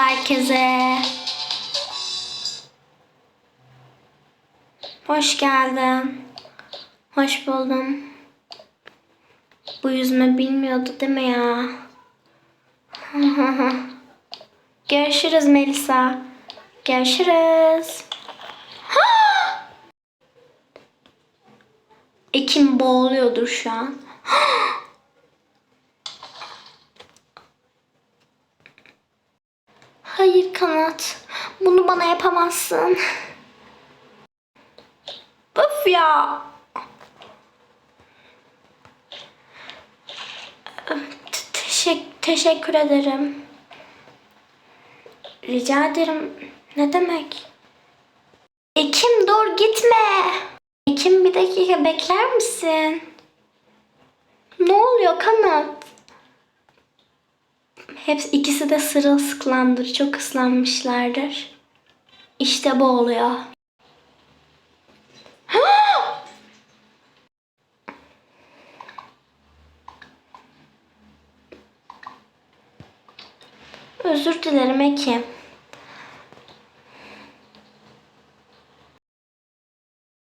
herkese. Hoş geldin. Hoş buldum. Bu yüzme bilmiyordu değil mi ya? Görüşürüz Melisa. Görüşürüz. Ekim boğuluyordur şu an. Hayır kanat. Bunu bana yapamazsın. Öf ya. Te- teşek- teşekkür ederim. Rica ederim. Ne demek? Ekim dur gitme. Ekim bir dakika bekler misin? Ne oluyor kanat? Hepsi ikisi de sırılsıklamdır. Çok ıslanmışlardır. İşte bu oluyor. Özür dilerim Ekim.